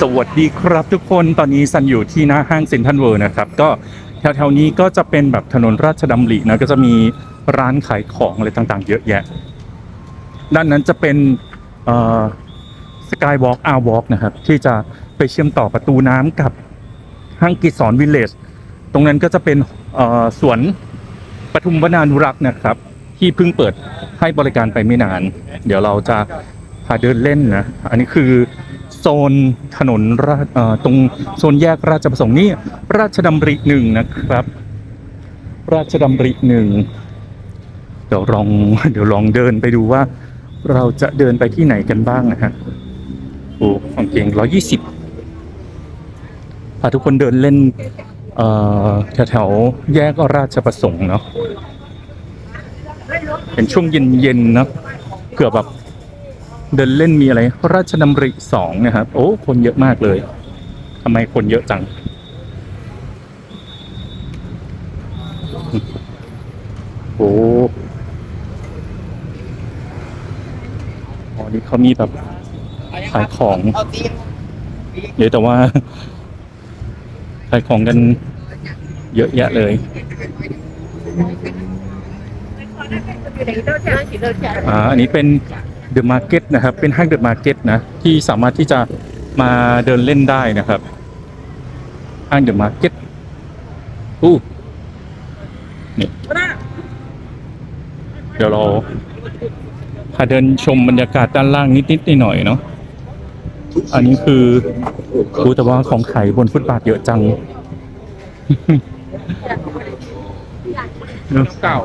สวัสดีครับทุกคนตอนนี้ซันอยู่ที่หน้าห้างเซ็นทรัลเวิลด์นะครับ ก็แถวๆนี้ก็จะเป็นแบบถนนราชดำรินะก็จะมีร้านขายของอะไรต่างๆ เยอะแยะ ด้านนั้นจะเป็นสกายวอล์กอาร์วอล์กนะครับ ที่จะไปเชื่อมต่อประตูน้ำกับห้างกิจสอนวิลเลจตรงนั้นก็จะเป็นเอ่อสวนปทุมวนานุรักษ์นะครับ ที่เพิ่งเปิดให้บริการไปไม่นาน เดี๋ยวเราจะพาเดินเล่นนะ อันนี้คือ โซนถนนราชตรงโซนแยกราชประสงค์นี่ราชดำริหนึ่งนะครับ ราชดำริหนึ่งเดี๋ยวลองเดี๋ยวลองเดินไปดูว่า เราจะเดินไปที่ไหนกันบ้างนะฮะโอ้ของเก่งร้อยี่สิบพาทุกคนเดินเล่นเอ่อแถวๆแยกราชประสงค์เนาะเป็นช่วงเย็นๆนะเกือบแบบ เดินเล่นมีอะไรราชดำริสองนะครับ โอ้ คนเยอะมากเลยทำไมคนเยอะจัง โอ้อ๋อนี่เขามีแบบขายของเยอะแต่ว่าขายของกันเยอะแยะเลยอ่าอันนี้เป็น เดอะมาร์เก็ตนะครับ เป็นห้างเดอะมาร์เก็ตนะที่สามารถที่จะมาเดินเล่นได้นะครับ ห้างเดอะมาร์เก็ตอู้นี่เดี๋ยวเราพาเดินชมบรรยากาศด้านล่างนิดๆหน่อยๆเนาะอันนี้คือรู้แต่ว่าของขายบนฟุตบาทเยอะจังเก่า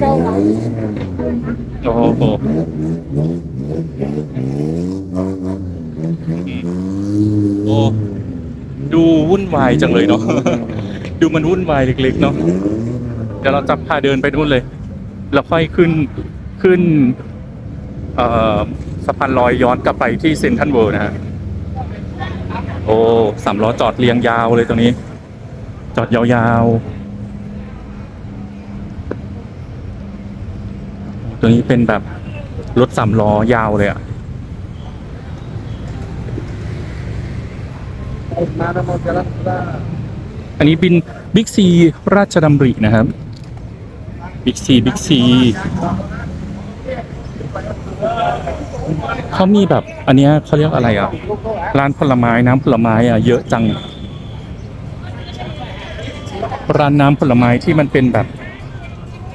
โอ้โหโอ้ดูวุ่นวายจังเลยเนาะ ดูมันวุ่นวายเล็กๆเนาะ เดี๋ยวเราจะพาเดินไปนู่นเลย แล้วค่อยขึ้นขึ้นเอ่อสะพานลอยย้อนกลับไปที่เซนทรัลเวิลด์นะฮะ โอ้สามล้อจอดเรียงยาวเลยตรงนี้ จอดยาวๆ ตัวนี้เป็นแบบรถสามล้อยาวเลยอะอันนี้บินบิ๊กซีราชดำรินะครับบิ๊กซีบิ๊กซีเขามีแบบ อันเนี้ยเขาเรียกอะไรอะ ร้านผลไม้น้ำผลไม้อะเยอะจัง ร้านน้ำผลไม้ที่มันเป็นแบบ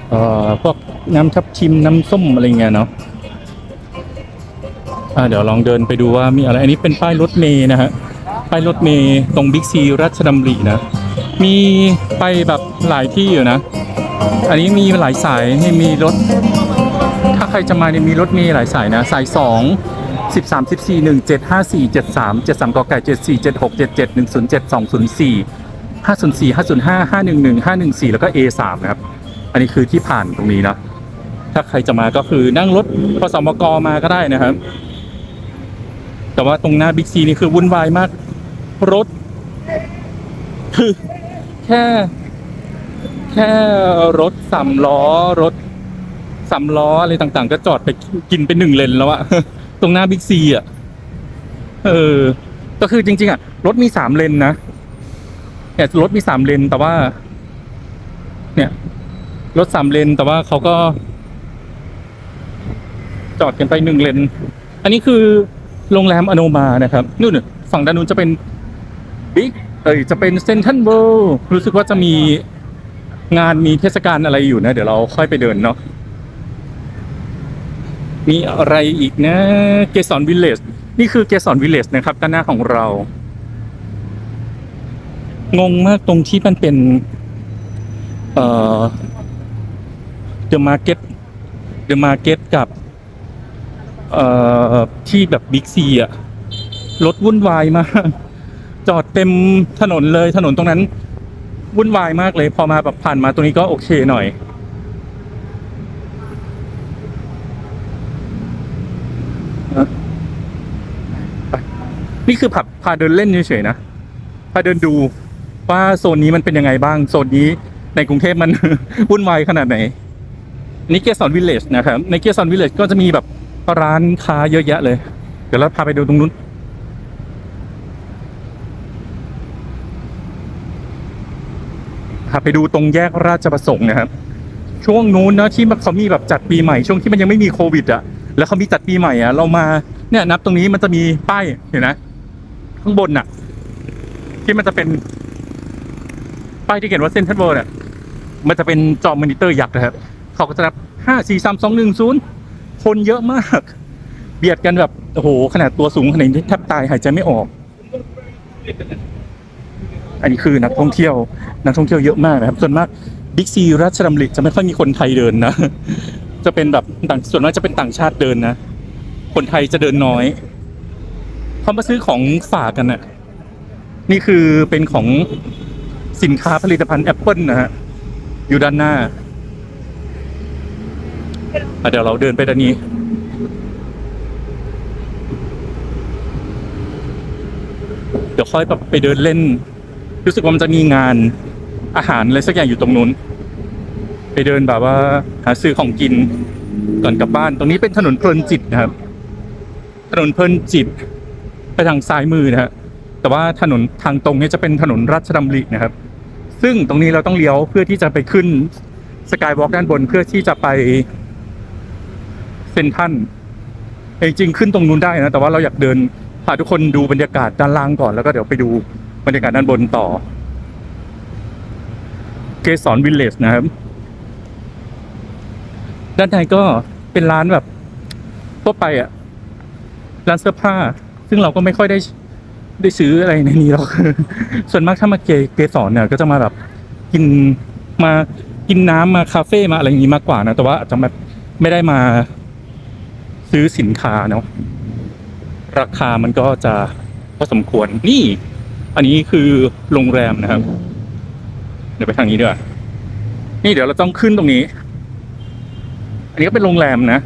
เอ่อพวก น้ำทับทิมน้ำส้มอะไรเงี้ยเนาะอ่าเดี๋ยวลองเดินไปดูว่ามีอะไร อันนี้เป็นป้ายรถเมย์นะฮะ ป้ายรถเมย์ตรงบิ๊กซีรัชดำรินะ มีไปแบบหลายที่อยู่นะ อันนี้มีหลายสายนี่มีรถ ถ้าใครจะมาเนี่ยมีรถเมย์หลายสายนะ สายสองสิบสามสิบสี่หนึ่งเจ็ดห้าสี่เจ็ดสามเจ็ดสามกไก่เจ็ดสี่เจ็ดหกเจ็ดเจ็ดหนึ่งศูนย์เจ็ดสองศูนย์สี่ห้าศูนย์สี่ห้าศูนย์ห้าห้าหนึ่งหนึ่งห้าหนึ่งสี่แล้วก็ A สามนะครับ อันนี้คือที่ผ่านตรงนี้นะ ถ้าใครจะมาก็คือนั่งรถพสมกมาก็ได้นะครับ แต่ว่าตรงหน้าบิ๊กซีนี่คือวุ่นวายมาก รถ คือ แค่ แค่รถสามล้อรถสามล้ออะไรต่าง ๆ ก็จอดไปกินไปหนึ่งเลนแล้วอะตรงหน้าบิ๊กซีอะเออ ก็คือจริง ๆอะรถมีสามเลนนะเนี่ยรถมีสามเลนแต่ว่า เนี่ย รถสามเลนแต่ว่าเขาก็ จอดกันไปหนึ่งเลน อันนี้คือโรงแรมอโนมานะครับ นู่นฝั่งด้านนู้นจะเป็นบิ๊กเอ้ยจะเป็นเซนทันเวิลด์รู้สึกว่าจะมีงานมีเทศกาลอะไรอยู่นะ เดี๋ยวเราค่อยไปเดินเนาะมีอะไรอีกนะเกสรวิลเลจนี่คือเกสรวิลเลจนะครับด้านหน้าของเรา งงมากตรงที่มันเป็น เอ่อเดอะมาร์เก็ตเดอะมาร์เก็ตกับ เอ่อที่แบบบิ๊กซีอะรถวุ่นวายมาก จอดเต็มถนนเลยถนนตรงนั้น วุ่นวายมากเลย พอมาแบบผ่านมาตรงนี้ก็โอเคหน่อย นี่คือผับพาเดินเล่นเฉยๆนะพาเดินดูว่าโซนนี้มันเป็นยังไงบ้าง โซนนี้ในกรุงเทพมันวุ่นวายขนาดไหนนี่เกสรวิลเลจนะครับ ในเกสรวิลเลจก็จะมีแบบ ร้านค้าเยอะแยะเลย เดี๋ยวเราพาไปดูตรงนู้น พาไปดูตรงแยกราชประสงค์นะครับ ช่วงนู้นนะที่เขามีแบบจัดปีใหม่ช่วงที่มันยังไม่มีโควิดอะแล้วเขามีจัดปีใหม่อะเรามาเนี่ยนับตรงนี้มันจะมีป้ายเห็นนะข้างบนอะที่มันจะเป็นป้ายที่เขียนว่าเซ็นทรัลเวิลด์เนี่ยมันจะเป็นจอมอนิเตอร์ยักษ์นะครับ เขาก็จะนับห้าสี่สามสองหนึ่งศูนย์ คนเยอะมาก เบียดกันแบบโอ้โหขนาดตัวสูงขนาดนี้แทบตายหายใจไม่ออก อันนี้คือนักท่องเที่ยวนักท่องเที่ยวเยอะมากนะครับส่วนมากบิ๊กซีราชดำริจะไม่ค่อยมีคนไทยเดินนะ จะเป็นแบบต่างส่วนมากจะเป็นต่างชาติเดินนะ คนไทยจะเดินน้อยเขามาซื้อของฝากกันน่ะนี่คือเป็นของสินค้าผลิตภัณฑ์แอปเปิลนะฮะอยู่ด้านหน้า อะเดี๋ยวเราเดินไปด้านนี้ เดี๋ยวค่อยแบบไปเดินเล่น รู้สึกว่ามันจะมีงานอาหารอะไรสักอย่างอยู่ตรงนู้น ไปเดินแบบว่า หาซื้อของกินก่อนกลับบ้าน ตรงนี้เป็นถนนเพลินจิตนะครับ ถนนเพลินจิต ไปทางซ้ายมือนะฮะแต่ว่าถนนทางตรงนี้จะเป็นถนนราชดำรินะครับ ซึ่งตรงนี้เราต้องเลี้ยวเพื่อที่จะไปขึ้นสกายวอล์กด้านบนเพื่อที่จะไป เซนทันจริงๆขึ้นตรงนู้นได้นะ แต่ว่าเราอยากเดินพาทุกคนดูบรรยากาศด้านล่างก่อนแล้วก็เดี๋ยวไปดูบรรยากาศด้านบนต่อ เกสรวิลเลจนะครับ ด้านในก็เป็นร้านแบบทั่วไปอะร้านเสื้อผ้า ซึ่งเราก็ไม่ค่อยได้ได้ซื้ออะไรในนี้หรอกส่วนมากถ้ามาเกเกสรเนี่ย ก็จะมาแบบกินมากินน้ำมาคาเฟ่มาอะไรอย่างนี้มากกว่านะ แต่ว่าอาจจะแบบไม่ได้มา ซื้อสินค้าเนาะราคามันก็จะพอสมควรนี่ อันนี้คือโรงแรมนะครับ เดี๋ยวไปทางนี้ด้วยนี่เดี๋ยวเราต้องขึ้นตรงนี้ อันนี้ก็เป็นโรงแรมนะ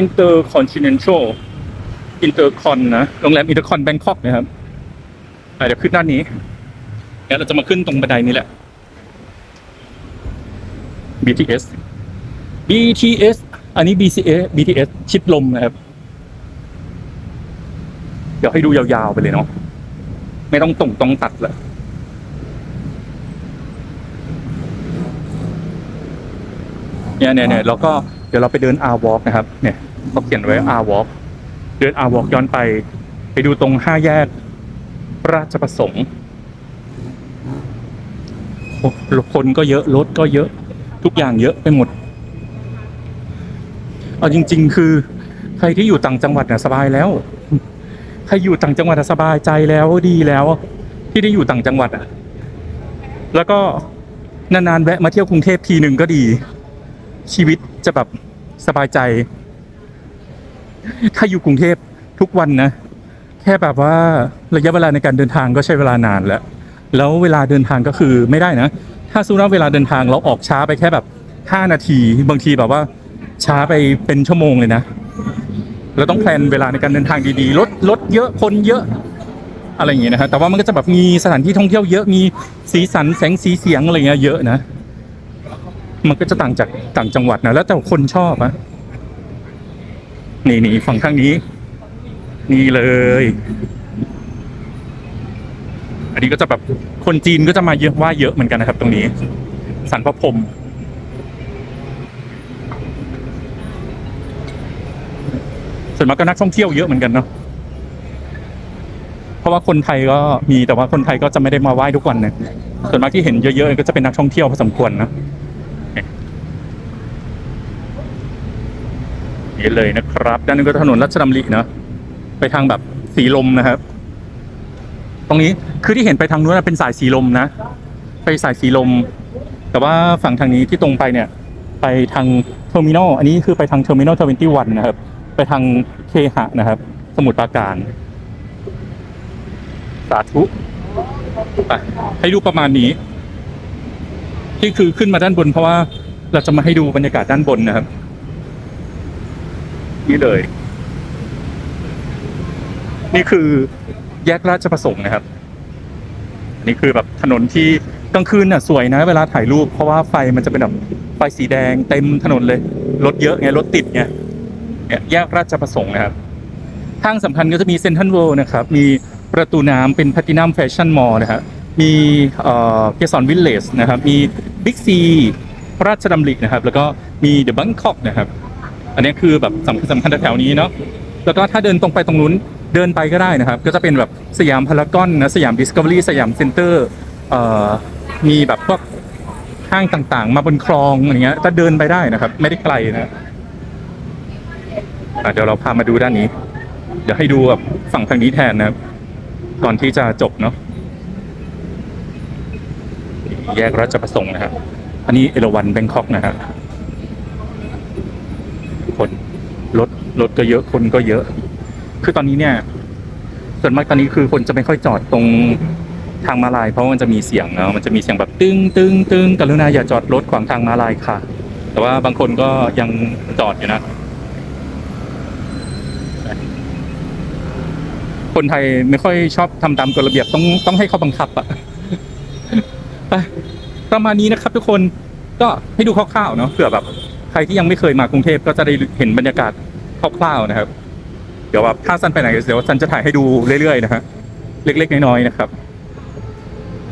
Intercontinental Intercon นะโรงแรม Intercon Bangkok นะครับอะเดี๋ยวขึ้นด้านนี้แล้วเราจะมาขึ้นตรงบันไดนี้แหละ BTS BTS อันนี้ BCA BTS ชิดลมนะครับ เดี๋ยวให้ดูยาวๆไปเลยเนาะไม่ต้องตรงต้องตัดเลยเนี่ยเนี่ยเนี่ยแล้วก็เดี๋ยวเราไปเดิน R Walk นะครับ เนี่ยเขาเขียนไว้ R Walk เดิน R Walk ย้อนไป ไปดูตรงห้าแยก ราชประสงค์โอ้คนก็เยอะรถก็เยอะ ทุกอย่างเยอะไปหมด เอาจริง ๆ คือใครที่อยู่ต่างจังหวัดน่ะสบายแล้ว ใครอยู่ต่างจังหวัดสบายใจแล้วดีแล้ว ที่ได้อยู่ต่างจังหวัดอะ แล้วก็นานๆแวะมาเที่ยวกรุงเทพทีหนึ่งก็ดี ชีวิตจะแบบสบายใจ ถ้าอยู่กรุงเทพทุกวันนะแค่แบบว่าระยะเวลาในการเดินทางก็ใช้เวลานานแล้ว แล้วเวลาเดินทางก็คือไม่ได้นะ ถ้าสมมติว่าเวลาเดินทางเราออกช้าไปแค่แบบห้านาที บางทีแบบว่า ช้าไปเป็นชั่วโมงเลยนะ เราต้องแพลนเวลาในการเดินทางดีๆ รถรถเยอะคนเยอะอะไรอย่างเงี้ยนะฮะแต่ว่ามันก็จะแบบมีสถานที่ท่องเที่ยวเยอะมีสีสันแสงสีเสียงอะไรเงี้ยเยอะนะ มันก็จะต่างจากต่างจังหวัดนะแล้วแต่คนชอบอะนี่นี่ฝั่งข้างนี้ นี่เลย อันนี้ก็จะแบบคนจีนก็จะมาเยอะว่าเยอะเหมือนกันนะครับ ตรงนี้สันพระพรม ส่วนมากก็นักท่องเที่ยวเยอะเหมือนกันเนาะเพราะว่าคนไทยก็มีแต่ว่าคนไทยก็จะไม่ได้มาไหว้ทุกวันเนี่ยส่วนมากที่เห็นเยอะๆก็จะเป็นนักท่องเที่ยวพอสมควรนะนี่เลยนะครับ ด้านนี้ก็ถนนรัชดำริเนะไปทางแบบสีลมนะครับ ตรงนี้คือที่เห็นไปทางนู้นเป็นสายสีลมนะ ไปสายสีลม แต่ว่าฝั่งทางนี้ที่ตรงไปเนี่ย ไปทางเทอร์มินอลอันนี้คือไปทางเทอร์มินอลทเวนตี้วันนะครับ ไปทางเคหะนะครับ สมุทรปราการ สาธุไปให้ดูประมาณนี้ ที่คือขึ้นมาด้านบน เพราะว่าเราจะมาให้ดูบรรยากาศด้านบนนะครับ นี่เลย นี่คือแยกราชประสงค์นะครับ นี่คือแบบถนนที่กลางคืนน่ะสวยนะ เวลาถ่ายรูปเพราะว่าไฟมันจะเป็นแบบไฟสีแดงเต็มถนนเลย รถเยอะไงรถติดไง แยกราชประสงค์นะครับห้างสำคัญก็จะมีเซ็นทรัลเวิลด์นะครับ มีประตูน้ำเป็นพัตินัมแฟชั่นมอลล์นะครับมีเอ่อเกสรวิลเลจนะครับ มีบิ๊กซีราชดำรินะครับ แล้วก็มีเดอะบังคอกนะครับ อันนี้คือแบบสำคัญสำคัญแถวๆนี้เนาะ แล้วก็ถ้าเดินตรงไปตรงนู้นเดินไปก็ได้นะครับ ก็จะเป็นแบบสยามพารากอนนะ สยามดิสคัฟเวอรี่สยามเซ็นเตอร์มีแบบพวกห้างต่างๆ มาบนคลองอย่างเงี้ย ก็เดินไปได้นะครับ ไม่ได้ไกลนะอะ เดี๋ยวเราพามาดูด้านนี้ เดี๋ยวให้ดูแบบฝั่งทางนี้แทนนะครับก่อนที่จะจบเนาะแยกราชประสงค์นะครับอันนี้เอราวันแบงคอกนะครับคนรถรถก็เยอะคนก็เยอะ คือตอนนี้เนี่ย ส่วนมากตอนนี้คือคนจะไม่ค่อยจอดตรงทางมาลาย เพราะมันจะมีเสียงเนาะมันจะมีเสียงแบบตึ้งตึ้งตึ้งกรุณาอย่าจอดรถขวางทางมาลายค่ะ แต่ว่าบางคนก็ยังจอดอยู่นะ คนไทยไม่ค่อยชอบทำตามกฎระเบียบต้องต้องให้เขาบังคับอะไปประมาณนี้นะครับ ทุกคนก็ให้ดูคร่าวๆเนาะเผื่อแบบใครที่ยังไม่เคยมากรุงเทพก็จะได้เห็นบรรยากาศคร่าวๆนะครับ เดี๋ยวว่าถ้าซันไปไหนเดี๋ยวซันจะถ่ายให้ดูเรื่อยๆนะฮะเล็กๆน้อยๆนะครับ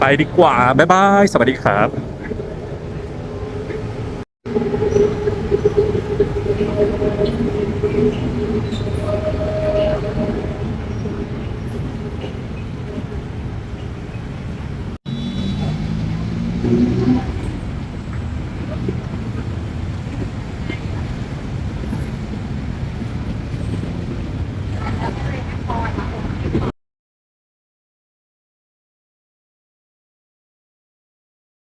ไปดีกว่าบ๊ายบายสวัสดีครับ